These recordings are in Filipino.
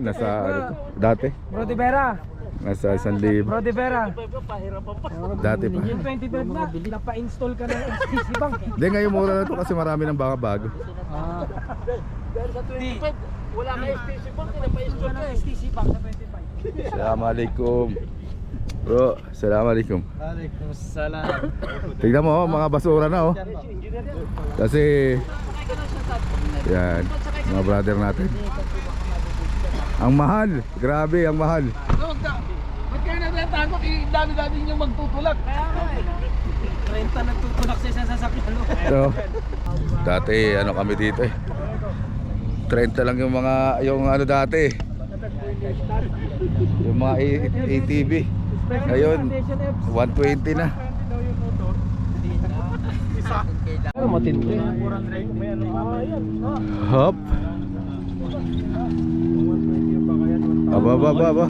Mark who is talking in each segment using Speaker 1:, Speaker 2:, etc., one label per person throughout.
Speaker 1: nasa ano to, dati.
Speaker 2: Bro de Vera.
Speaker 1: Nasa isang libo.
Speaker 2: Bro de Vera.
Speaker 1: Dati pa.
Speaker 2: Yung 25 na, napa-install ka ng STC Bank.
Speaker 1: Hindi, ngayon mura na to kasi marami ng baka bago.
Speaker 2: Ah.
Speaker 3: Wala ka STC Bank, pinapa-install ka eh.
Speaker 2: STC Bank sa 25.
Speaker 1: Assalamualaikum. Bro, assalamualaikum.
Speaker 2: Waalaikumsalam.
Speaker 1: Tignan mo, oh, mga basura na oh. Kasi yan, mga brother natin. Ang mahal, grabe ang mahal.
Speaker 3: Ba't kayo natatakot? Eh, dami-dami nyo magtutulak.
Speaker 2: 30 nagtutulak sa isang sasakyan.
Speaker 1: So, dati ano kami dito eh. 30 lang yung mga yung ano dati. Yung mga ATV. Ngayon 120 na.
Speaker 2: Ano matindi?
Speaker 1: Hop. Aba ba ba ba.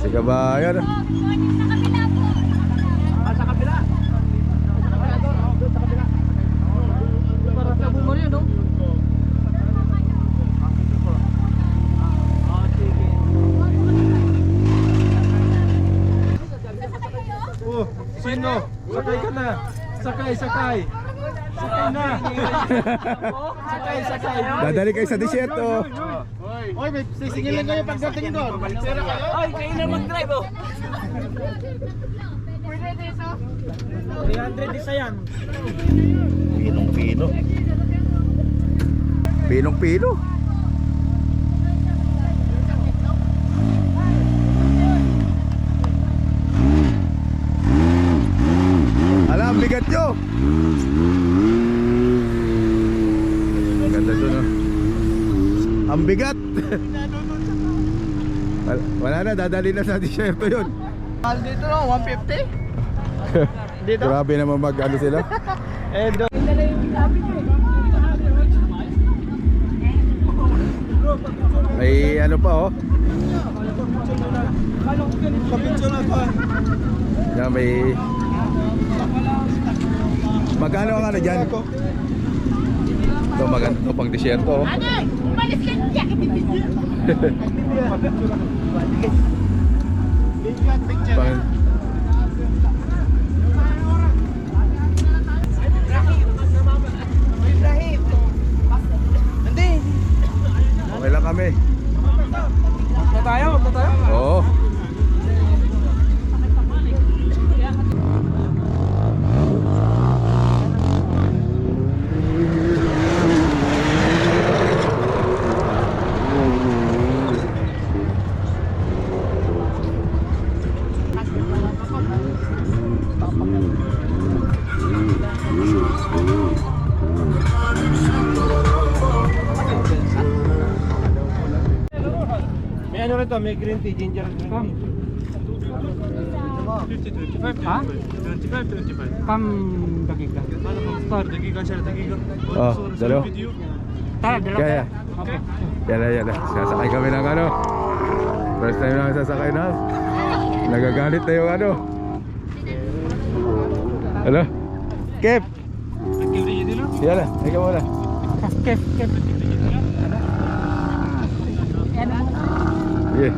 Speaker 1: Si kabayan.
Speaker 2: Sa kabila. Para sa bumaryo, no?
Speaker 4: Oh, sino? Sakay ka na. Sakay, sakay. Sakay na. sakay, sakay.
Speaker 1: Dadali kayo sa disyerto.
Speaker 4: Oy, may sisingilin kayo pagdating doon. Pera kayo.
Speaker 2: Ay, kayo na mag-drive, oh. 300 isa yan.
Speaker 1: Pinong pino. Pinong pino. Alam, bigat nyo. Ang Ganda dun, oh. Ang bigat. Wala, wala na, dadali na sa disyerto yun.
Speaker 4: Mahal dito no, 150? Dito?
Speaker 1: Grabe naman mag ano sila.
Speaker 4: Eh, do.
Speaker 1: May ano pa oh. Yan may Magkano ang ano dyan? Ito maganda to pang disyerto oh. Pang, okay lang kami.
Speaker 2: Na tayo, na tayo.
Speaker 1: Oo.
Speaker 4: May ano rito, may green tea, ginger green tea.
Speaker 2: Ha? 25, 25. Kam dagiga. Star. Dagiga siya, dagiga.
Speaker 1: Oh, dalo.
Speaker 2: Tara, dalawa.
Speaker 1: Kaya.
Speaker 2: Okay.
Speaker 1: Yan na, yan na. Sasakay kami ng ano. First time na sasakay na. Nagagalit na yung ano. Ano? Kep! Yan na, ikaw muna.
Speaker 2: Kef, kef.
Speaker 1: Sige.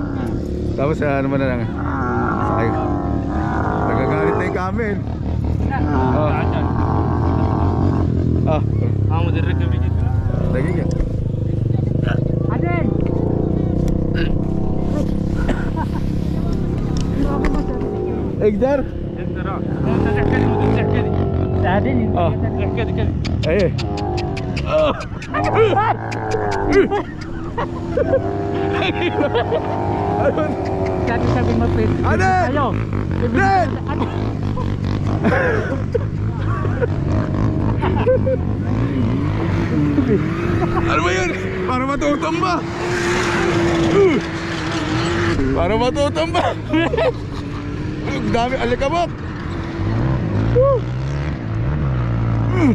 Speaker 1: Tapos ano mo na lang. Sakay. Nagagalit na yung kamin. Oh. Ah,
Speaker 2: Amo dire ka bigit.
Speaker 1: lagi ka.
Speaker 2: Aden.
Speaker 1: Egdar!
Speaker 2: Aden.
Speaker 1: Ah. Eh. Ano?
Speaker 2: Sabi sabi mo pwede.
Speaker 1: Aden!
Speaker 2: Ayo.
Speaker 1: Dad! ano ba yun? Para matutumba! Uh! Para matutumba! Ang dami alikabok! Woo! Mm.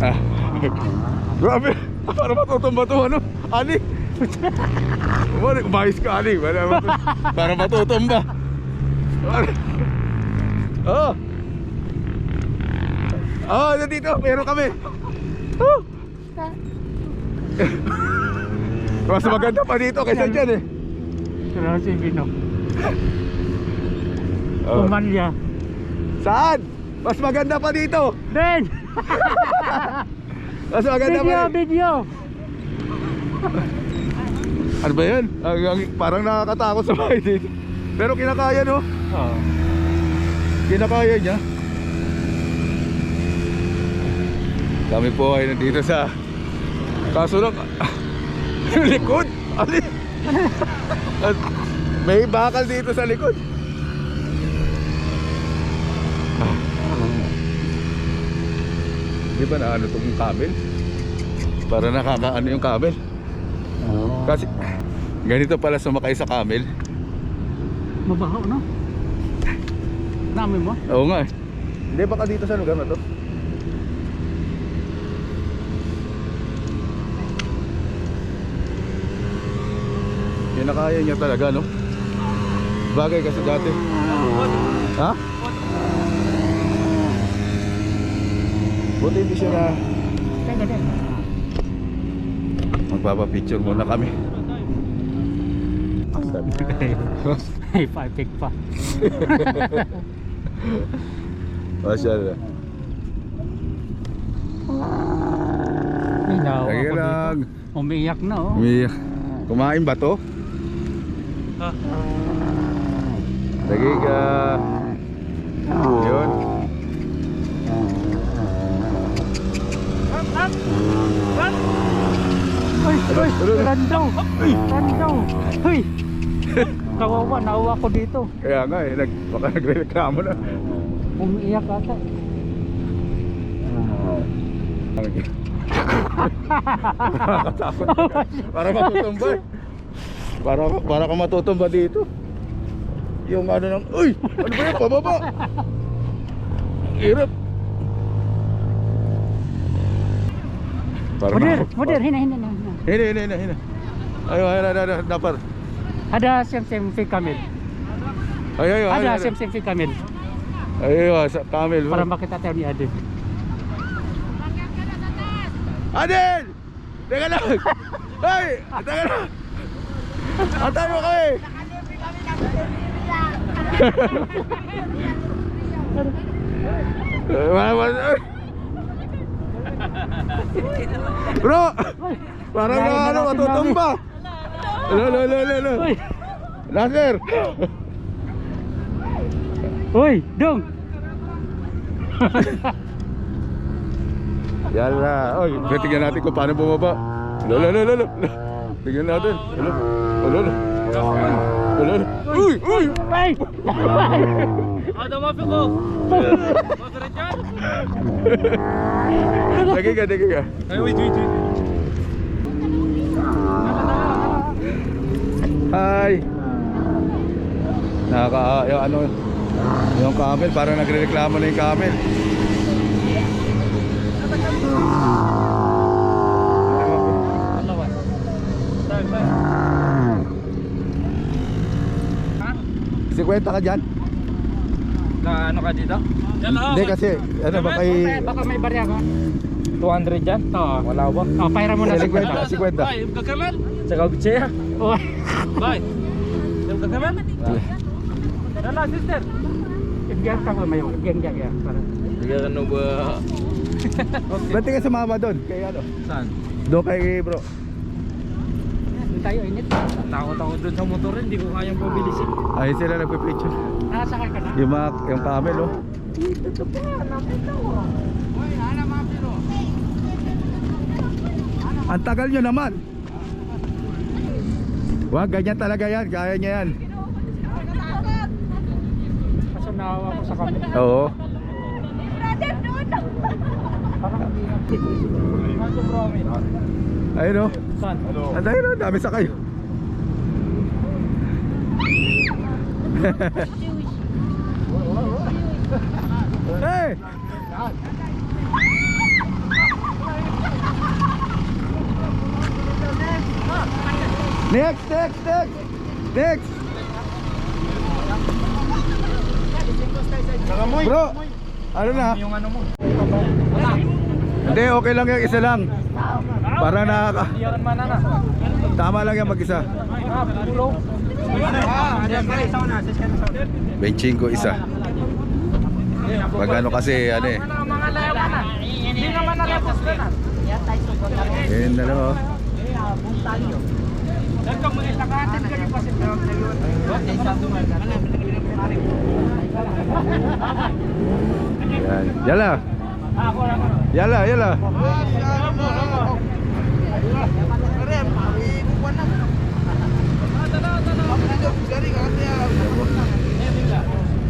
Speaker 1: Ah. Grabe! Para matutumba to ano? Ani? Wala, umayos ka Ali. Wala, matu- para matutumba. Oh. Oh, nandito. Meron kami. Oh. Mas maganda pa dito kaysa dyan eh.
Speaker 3: Pero si Bino.
Speaker 1: Oh.
Speaker 3: Pumalya.
Speaker 1: Saan? Mas maganda pa dito.
Speaker 3: Ben!
Speaker 1: Mas maganda
Speaker 3: Video,
Speaker 1: pa.
Speaker 3: video!
Speaker 1: Ano ba yan? Ang, ang- parang nakakatakot sa bahay dito. Pero kinakaya no?
Speaker 3: Oo.
Speaker 1: Kinakaya niya. Kami po ay nandito sa kaso lang likod. Ali. At may bakal dito sa likod. Di ba na ano itong camel? Para nakakaano yung camel. Kasi ganito pala sumakay sa camel.
Speaker 3: Mabaho, no? Dami mo?
Speaker 1: Oo nga eh. Hindi baka dito sa lugar na to. Kinakaya niya talaga no? Bagay kasi dati. Ha? Buti hindi siya na. Magpapapicture muna kami.
Speaker 3: Ay, papik pa.
Speaker 1: Masyala.
Speaker 3: Ay, nawa
Speaker 1: Lagi
Speaker 3: ko
Speaker 1: lang.
Speaker 3: dito. Umiyak na, oh.
Speaker 1: Umiyak. Kumain ba to?
Speaker 3: Ha?
Speaker 1: Lagi ka. Yun.
Speaker 3: Uy, uy,
Speaker 1: Ano, ano?
Speaker 3: run daw. Run daw. Uy. Kawawa, nawa ko dito.
Speaker 1: Kaya nga eh, nag, baka nagre-reklamo na.
Speaker 3: Umiiyak ata.
Speaker 1: Nakakatakot. para matutumba eh. Para, para ka matutumba dito. Yung ano ng, uy! Ano ba yan? Pababa! Ang Hirap. Para
Speaker 3: Moder,
Speaker 1: na-
Speaker 3: moder, hina, hina, hina.
Speaker 1: Hina, hina, hina, hina. Ayo, ayo, ayo, ayo, dapar.
Speaker 3: Ada sem sem fi kamil.
Speaker 1: Ayo, ayo, ayo.
Speaker 3: Ada sem sem fi kamil.
Speaker 1: Ayo, sa camel.
Speaker 3: Para makita tayo ni Ade.
Speaker 1: Adel! Teka lang! Hoy! Teka lang! Antay mo kami! Eh, wala ba? Bro! Parang na ano, matutumba! Lo, lo, lo, lo, lo!
Speaker 3: Uy,
Speaker 1: Nasir!
Speaker 3: uy, dong.
Speaker 1: Yala! Oy, tingnan natin kung paano bumaba. Lo, lo, lo, lo, lo! Tingnan natin. Lo, lo, lo, lo! Lo, lo, lo! Uy! Uy!
Speaker 3: Ay!
Speaker 1: Lagi ka, lagi ka.
Speaker 3: Ay, wait, wait, wait.
Speaker 1: Hi. Nakaka yung ano yung camel parang nagrereklamo na yung camel. Si kwenta ka dyan?
Speaker 3: Na ano ka dito? Yan
Speaker 1: Hindi kasi ano ba kay
Speaker 3: Baka may barya ka.
Speaker 2: 200 dyan?
Speaker 3: Oo.
Speaker 2: Wala ba?
Speaker 3: Oh, paira mo na
Speaker 1: si
Speaker 3: sa
Speaker 1: kwenta, si kwenta.
Speaker 2: Tsaka gutse
Speaker 3: Oh.
Speaker 2: Bye. Yung kagaman? Dala, sister.
Speaker 3: Igyar ka ko mayo. Igyar, igyar. Para.
Speaker 2: Hindi ka ano ba?
Speaker 1: Ba't di ka sumama doon? Kay ano?
Speaker 2: Saan?
Speaker 1: Doon kay bro.
Speaker 3: Hindi tayo init.
Speaker 2: Takot ako dun sa motor hindi ko kayang pabilisin.
Speaker 1: Ay sila nagpe-picture.
Speaker 3: Nakasakay ka na.
Speaker 1: Yung mga yung camel oh. Ang tagal nyo naman. Wag, ganyan talaga yan. Kaya niya yan.
Speaker 3: Kasi naawa ko sa kami.
Speaker 1: Oo.
Speaker 3: Parang hindi na.
Speaker 1: Ayun oh.
Speaker 3: Saan?
Speaker 1: Ang dahil oh, dami sa kayo. Hey! Next, next, next! Next! Bro, ano na?
Speaker 2: Yung ano mo.
Speaker 1: Hindi, okay lang yung isa lang. Para
Speaker 2: na.
Speaker 1: Tama lang yan mag-isa.
Speaker 2: Ah, pulo. Ah, ada pa isa na.
Speaker 1: Benching ko isa. Pag ano kasi, ano eh.
Speaker 2: Mga layaw na. Hindi naman na lepos na.
Speaker 1: Yun na lang oh.
Speaker 2: Dagka mo ilakatin kayo kasi
Speaker 1: Yan. Yala. Yala, yala.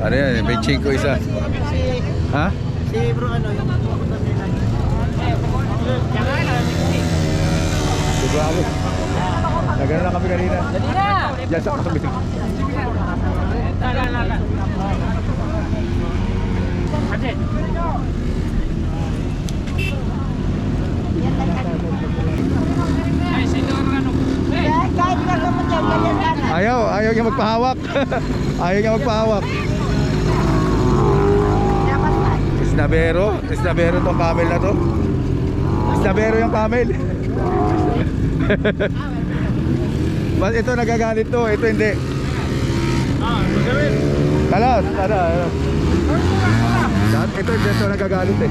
Speaker 1: Ano yan? Benching ko isa. Ha?
Speaker 4: Si bro ano yung
Speaker 1: Sigurado. Nagano na kami kanina.
Speaker 2: Dali na.
Speaker 1: Diyan sa kami.
Speaker 2: Ano?
Speaker 1: Ayaw, ayaw niya magpahawak. ayaw niya magpahawak. Isnabero, isnabero tong camel na to. Isnabero yung camel. Mas ito nagagalit to, ito hindi.
Speaker 2: Ah, magawin.
Speaker 1: Kalas, ano, ano. Dahil Ito, ito nagagalit eh.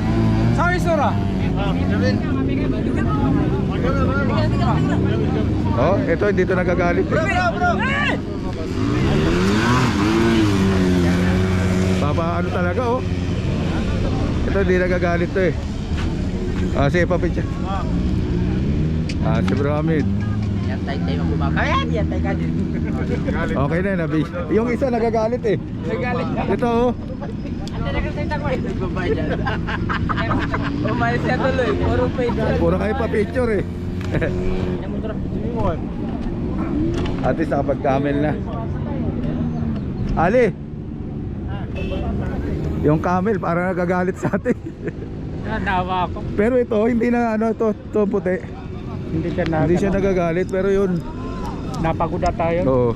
Speaker 2: Sa isura.
Speaker 1: Oh, ito hindi to nagagalit eh. Papa ano talaga oh. Ito hindi nagagalit to eh. Ah, sige papitya. Ah, si Bro Hamid.
Speaker 4: Yan tayo kumakain. Yan tayo ka din.
Speaker 1: Okay na, nabi. Yung isa nagagalit eh.
Speaker 2: Nagalit.
Speaker 1: Ito oh.
Speaker 4: Dyan. Umalis siya tuloy. Puro page.
Speaker 1: Puro kayo pa picture eh. At least nakapag-camel na. Ali. Yung camel para nagagalit sa atin.
Speaker 2: Nawa ako.
Speaker 1: Pero ito hindi na ano to, to puti.
Speaker 2: Hindi siya na.
Speaker 1: Hindi siya nagagalit pero yun.
Speaker 2: Napaguda tayo.
Speaker 1: Oo.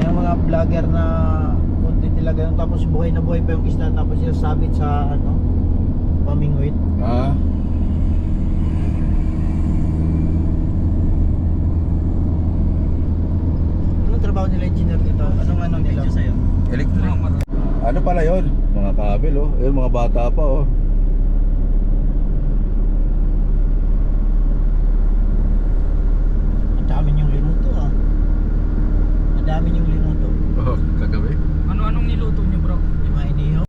Speaker 4: Yung mga vlogger na content nila ganun tapos buhay na buhay pa yung isda tapos yung sabit sa ano pamingwit.
Speaker 1: Ah.
Speaker 4: Anong trabaho nila engineer dito? Anong ano nila? sa'yo?
Speaker 1: Electric. Ano pala yon? Mga kabel oh. Yun, mga bata pa oh.
Speaker 4: Ang dami yung linuto ah. Ang dami yung linuto.
Speaker 1: Oh, kagabi.
Speaker 2: Ano-anong niluto niyo, bro?
Speaker 4: Yung mga inihaw.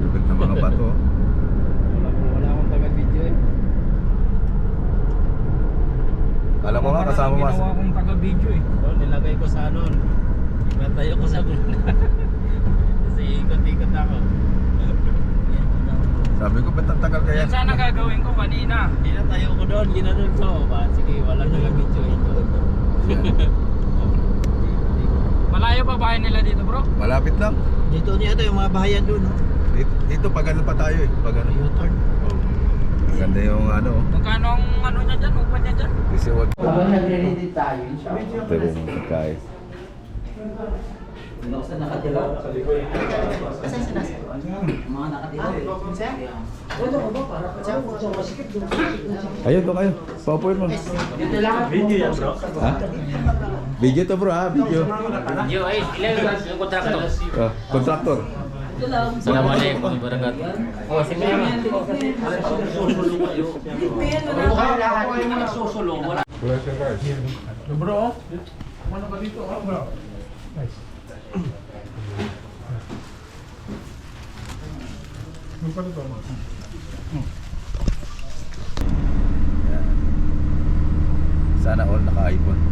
Speaker 1: Lupit na mga bato. oh.
Speaker 2: Wala, wala akong taga-video eh.
Speaker 1: Kala ko nga kasama mo.
Speaker 2: Ginawa akong taga-video eh.
Speaker 4: Doon nilagay ko sa ano. Natayo ko sa gulna. Kasi ikot-ikot ako.
Speaker 1: Sabi ko, ba't ang tagal kaya?
Speaker 2: Yan sana gagawin ko kanina.
Speaker 4: Ginatayo ko doon, ginanon ko. Ba, sige, wala na lang video ito.
Speaker 2: Malayo pa bahay nila dito, bro?
Speaker 1: Malapit lang.
Speaker 4: Dito niya ito yung mga bahayan doon, no?
Speaker 1: Dito, dito pag ano pa tayo eh. Pag ano.
Speaker 4: U-turn.
Speaker 1: Oh. Maganda yung ano.
Speaker 2: Magkano ang ano niya dyan? Upa niya dyan?
Speaker 1: Kasi wag.
Speaker 4: Habang nagre-ready tayo,
Speaker 1: Ito rin yung pagkain.
Speaker 4: Saan nakatira? Saan sinasa? Mga nakatira. Ito ko ba? Para sa masikip doon.
Speaker 1: Ayun, doon kayo. Paupuin mo.
Speaker 4: Dito lang. Video yan, bro.
Speaker 1: Ha? Video to bro ha, video.
Speaker 5: Yo, ay, ilan yung kontraktor?
Speaker 1: Oh, contractor.
Speaker 5: Assalamualaikum warahmatullahi Oh, sige naman. Nagsusulong, wala.
Speaker 3: Bro, ano ba dito? Oh, bro. Nice. Ano pa dito?
Speaker 1: Sana all naka-iPhone.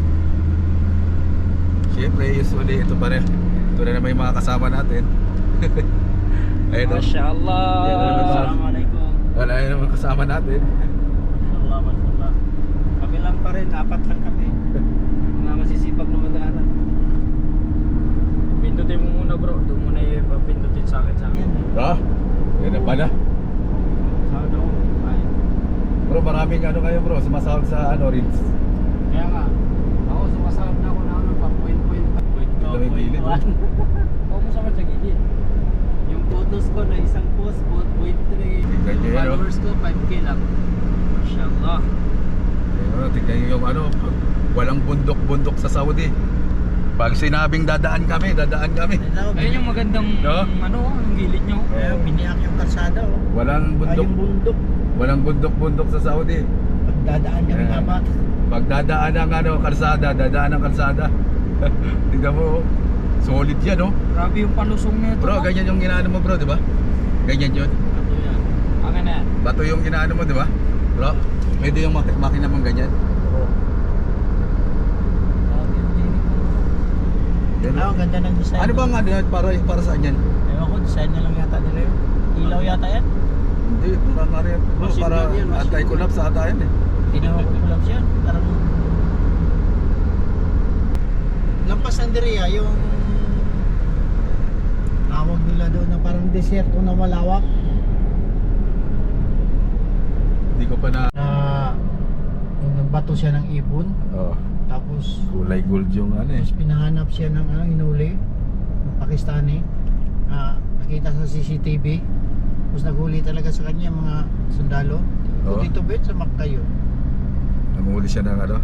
Speaker 1: Siyempre, usually ito pa rin. Ito na naman yung mga kasama natin. Ayun o.
Speaker 2: Masya Allah.
Speaker 1: Yan na naman.
Speaker 4: Assalamualaikum.
Speaker 1: Wala na naman kasama natin.
Speaker 4: Allah, mashallah. Kami lang pa rin, apat lang kami. Mga masisipag na mag-aaral.
Speaker 2: Pindutin mo muna, bro. Doon muna yung pindutin sa akin sa akin.
Speaker 1: Ha? Yan na pala.
Speaker 2: Saan ako? Ay.
Speaker 1: Bro, maraming ano kayo bro, sumasahod sa ano, reels.
Speaker 2: Kaya nga, ako sumasahod na ako na ano pa, point point point
Speaker 1: Ito may gilid. oh.
Speaker 2: Huwag mo sa sa gilid. Yung
Speaker 4: photos ko na isang post, 4.3.
Speaker 1: Tingnan nyo yan, oh.
Speaker 4: Followers ko, 5k lang. Mashallah.
Speaker 1: Ayun, tingnan nyo yung ano, walang bundok-bundok sa Saudi. Pag sinabing dadaan kami, dadaan kami.
Speaker 2: Ayun yung magandang,
Speaker 1: No?
Speaker 2: ano, yung gilid nyo.
Speaker 4: Kaya biniyak yung kalsada oh.
Speaker 1: Walang
Speaker 4: Ay,
Speaker 1: bundok,
Speaker 4: yung bundok.
Speaker 1: walang bundok-bundok sa Saudi.
Speaker 4: Pagdadaan kami
Speaker 1: Yeah.
Speaker 4: apat.
Speaker 1: Pag dadaan ng ano, kalsada, dadaan ng kalsada. Tingnan mo, oh. solid yan, oh.
Speaker 2: Grabe yung palusong nito.
Speaker 1: Bro, ganyan yung ginaano mo, bro, di ba? Ganyan yun.
Speaker 4: Yan?
Speaker 2: Akin na yan.
Speaker 1: Bato yung ginaano mo, di ba? Bro, pwede yung mak- makina mong ganyan.
Speaker 2: Grabe yung gilid mo.
Speaker 1: Yan,
Speaker 4: Ah, ang ganda ng design.
Speaker 1: Ano bang ano yan? Para, para saan yan?
Speaker 4: Ewan ko, design na lang yata nila yun. Ilaw yata yan.
Speaker 1: Hindi, parang ano yan. Bro,
Speaker 4: Machine
Speaker 1: para
Speaker 4: gun yan, machine
Speaker 1: anti-collapse sa ata yan eh.
Speaker 4: Tinawa ko collapse yan. Parang... Lampas ng Diria, yung... Tawag nila doon na parang deserto na malawak.
Speaker 1: Hindi ko pa na...
Speaker 4: Na... Yung nagbato siya ng ibon.
Speaker 1: Oh,
Speaker 4: Tapos...
Speaker 1: kulay gold yung ano eh.
Speaker 4: Tapos pinahanap siya ng ano, hinuli. Ng Pakistani. Na nakita sa CCTV. Tapos naghuli talaga sa kanya mga sundalo. Oh. Dito bet sa Makkah yun.
Speaker 1: Namuli siya ng ano.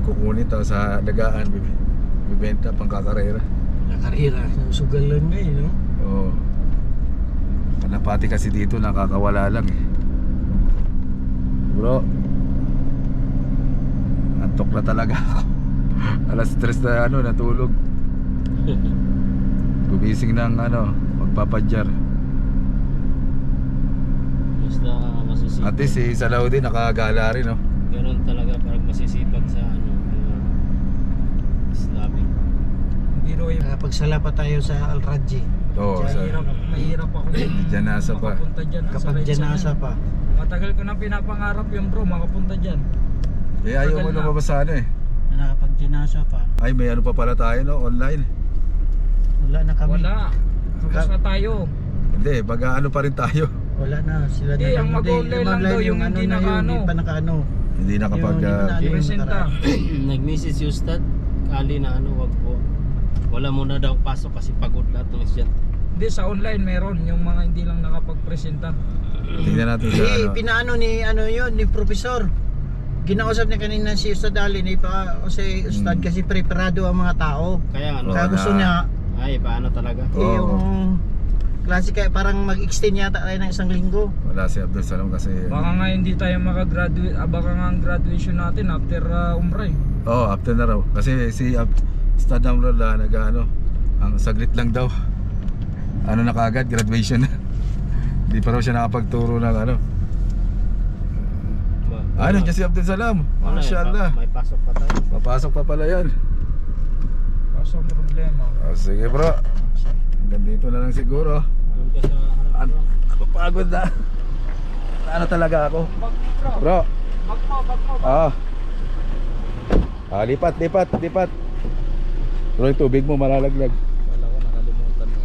Speaker 1: Kukunin to sa dagaan, bibenta pang kakarera.
Speaker 4: Nakarira. Sugal lang na eh, no?
Speaker 1: Oo. Kalapati kasi dito nakakawala lang eh. Bro. Antok na talaga ako. Alas stress na ano, natulog. Gumising ng ano, magpapadjar.
Speaker 5: Basta masisipag.
Speaker 1: At least si Salaudi nakagala rin, no?
Speaker 5: Ganun talaga parang masisipag sa ano, Islamic.
Speaker 2: Hindi raw yung
Speaker 4: Nakapagsala pa tayo sa Al-Raji.
Speaker 1: Oo, sa
Speaker 2: mahirap, mahirap ako
Speaker 1: Janasa pa.
Speaker 2: makapunta dyan.
Speaker 4: Kapag
Speaker 2: Sa Reds
Speaker 4: janasa
Speaker 2: na
Speaker 4: pa.
Speaker 2: Matagal ko na pinapangarap yung bro, makapunta dyan.
Speaker 1: Eh, ayaw mo
Speaker 2: na.
Speaker 1: lumabas ano eh.
Speaker 4: Na nakapag janasa pa.
Speaker 1: Ay, may ano pa pala tayo, no? Online.
Speaker 4: Wala na kami.
Speaker 2: Wala. Tapos na tayo.
Speaker 1: Hindi, mag ano pa rin tayo.
Speaker 4: Wala na. Sila
Speaker 2: Hindi,
Speaker 4: na
Speaker 2: ang mag-online lang daw yung hindi
Speaker 4: na yun,
Speaker 2: nakaano.
Speaker 4: Hindi pa nakaano.
Speaker 1: Hindi na kapag...
Speaker 4: Yung-
Speaker 1: ah,
Speaker 4: yung-
Speaker 2: Ipresenta.
Speaker 5: Nag-message yung stud, kali na ano, wag po. Wala muna daw pasok kasi pagod lahat ng estudyante.
Speaker 2: Hindi, sa online meron. Yung mga hindi lang nakapag-presenta.
Speaker 1: Tingnan natin sa
Speaker 4: Eh,
Speaker 1: ano.
Speaker 4: pinaano ni ano yun, ni profesor. Ginausap niya kanina si Ustad Ali ni pa si Ustad
Speaker 1: Hmm.
Speaker 4: kasi preparado ang mga tao.
Speaker 5: Kaya
Speaker 1: Oo
Speaker 4: Kaya gusto
Speaker 1: na.
Speaker 4: niya
Speaker 5: ay, paano talaga?
Speaker 1: Oo.
Speaker 4: eh, yung klase kaya parang mag-extend yata tayo ng isang linggo.
Speaker 1: Wala si Abdul Salam kasi...
Speaker 2: Baka nga hindi tayo makagraduate, ah, baka nga ang graduation natin after uh, umrah eh.
Speaker 1: Oo, oh, after na raw. Kasi si Ab Stad Amrola nag ano, ang saglit lang daw. Ano na kaagad, graduation na. Hindi pa raw siya nakapagturo ng ano.
Speaker 5: Ma-
Speaker 1: Ano dyan si Abdul Salam?
Speaker 5: Ano,
Speaker 1: Mashallah.
Speaker 5: May pasok pa tayo.
Speaker 1: Papasok pa pala yan.
Speaker 2: Ang problema.
Speaker 1: Oh, sige bro. Hanggang dito na lang siguro.
Speaker 5: Doon ka sa harap
Speaker 1: An
Speaker 5: bro.
Speaker 1: ako pagod na. Ano talaga ako?
Speaker 2: Bag bro,
Speaker 1: Bro.
Speaker 2: bag mo, bag mo.
Speaker 1: Ah. Ah, lipat, lipat, lipat. Bro, yung tubig mo malalaglag.
Speaker 5: Wala ko, nakalimutan mo.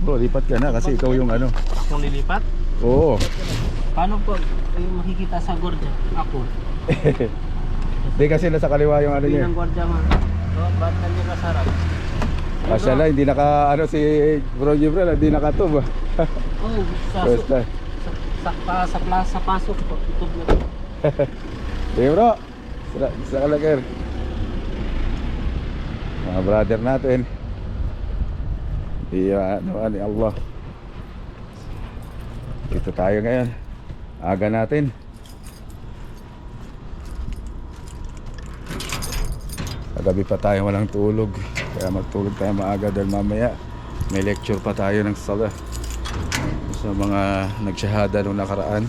Speaker 1: Bro, lipat ka na kasi ikaw yung ano.
Speaker 5: Akong lilipat?
Speaker 1: Oo.
Speaker 5: Paano po? Kayo makikita sa gordya? Ako.
Speaker 1: Hindi kasi nasa kaliwa yung ano niya.
Speaker 5: Pinang gordya man. So, ba't nandiyan ka sa harap?
Speaker 1: Masya Allah, hindi naka, ano si Bro Gibran, hindi nakatub.
Speaker 5: Oh, sa,
Speaker 1: First
Speaker 5: sa,
Speaker 1: time.
Speaker 5: sa, sa, sa, pasok po. Tutub na.
Speaker 1: Sige bro, sa, sa kalagir. Mga brother natin. Iya, ano, ano, Allah. Dito tayo ngayon. Aga natin. Kagabi pa tayo walang tulog. Kaya magtulog tayo maaga dahil mamaya may lecture pa tayo ng sala sa mga nagsyahada nung nakaraan.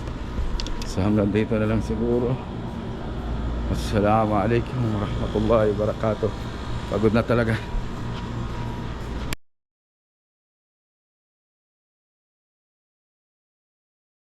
Speaker 1: So hanggang dito na lang siguro. Assalamualaikum warahmatullahi wabarakatuh. Pagod na talaga.